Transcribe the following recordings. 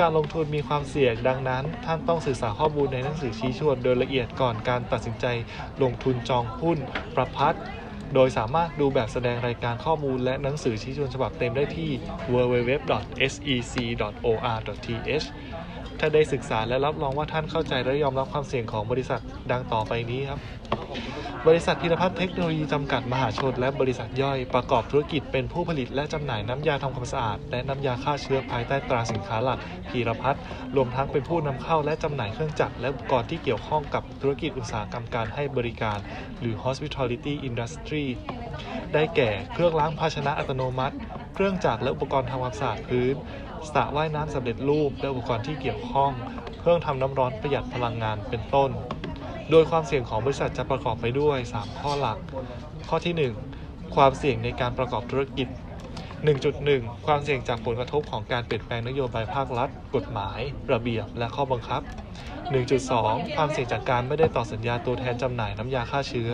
การลงทุนมีความเสี่ยงดังนั้น ท่านต้องศึกษาข้อมูลในหนังสือชี้ชวนโดยละเอียดก่อนการตัดสินใจลงทุนจองหุ้น ประพัดโดยสามารถดูแบบแสดงรายการข้อมูลและหนังสือชี้ชวนฉบับเต็มได้ที่ www.sec.or.th ถ้าได้ศึกษาและรับรองว่าท่านเข้าใจและยอมรับความเสี่ยงของบริษัทดังต่อไปนี้ครับ บริษัทพิรพัฒน์เทคโนโลยีจำกัดมหาชนและบริษัทย่อยประกอบธุรกิจเป็นผู้ผลิตและจำหน่ายน้ำยาทำความสะอาด และน้ำยาฆ่าเชื้อภายใต้ตราสินค้าหลักพีรพัฒน์รวมทั้งเป็นผู้นำเข้าและจำหน่ายเครื่องจักรและอุปกรณ์ที่เกี่ยวข้องกับธุรกิจอุตสาหกรรมการให้บริการ หรือ hospitality industry ได้แก่เครื่องล้างภาชนะอัตโนมัติ เครื่องจักรและอุปกรณ์ทำความสะอาดพื้นสระว่ายน้ำสำเร็จรูปและอุปกรณ์ที่เกี่ยวข้อง เครื่องทำน้ำร้อนประหยัดพลังงานเป็นต้น โดยความเสี่ยงของบริษัทจะประกอบไปด้วย 3 ข้อหลัก ข้อที่ 1 ความเสี่ยงในการประกอบธุรกิจ 1.1 ความเสี่ยงจากผลกระทบของการเปลี่ยนแปลงนโยบายภาครัฐ กฎหมาย ระเบียบ และข้อบังคับ 1.2 ความเสี่ยงจากการไม่ได้ต่อสัญญาตัวแทนจำหน่ายน้ำยาฆ่าเชื้อ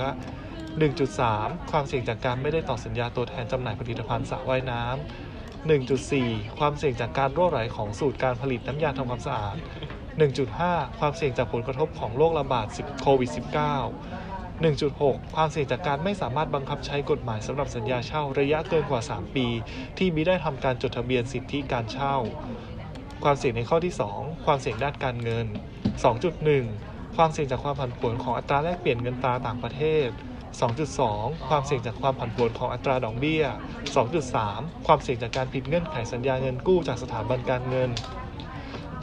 1.3 ความเสี่ยงจากการไม่ได้ต่อสัญญาตัวแทนจำหน่ายผลิตภัณฑ์สระว่ายน้ำ1.4 ความเสี่ยงจากการรั่วไหลของสูตรการผลิตน้ำยาทำความสะอาด 1.5 ความเสี่ยงจากผลกระทบของโรคระบาดโควิด -19 1.6 ความเสี่ยงจากการไม่สามารถบังคับใช้กฎหมายสำหรับสัญญาเช่าระยะเกินกว่า 3 ปี ที่มิได้ทำการจดทะเบียนสิทธิการเช่า ความเสี่ยงในข้อที่ 2 ความเสี่ยงด้านการเงิน 2.1 ความเสี่ยงจากความผันผวนของอัตราแลกเปลี่ยนเงินตราต่างประเทศ 2.2 ความเสี่ยงจากความผันผวนของอัตราดอกเบี้ย 2.3 ความเสี่ยงจากการผิดเงื่อนไขสัญญาเงินกู้จากสถาบันการเงิน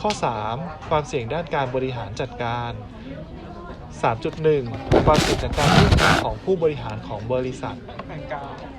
ข้อ 3 ความเสี่ยงด้านการบริหารจัดการ 3.1 ความเสี่ยงจากการยื่นของผู้บริหารของบริษัทแบ่งกาว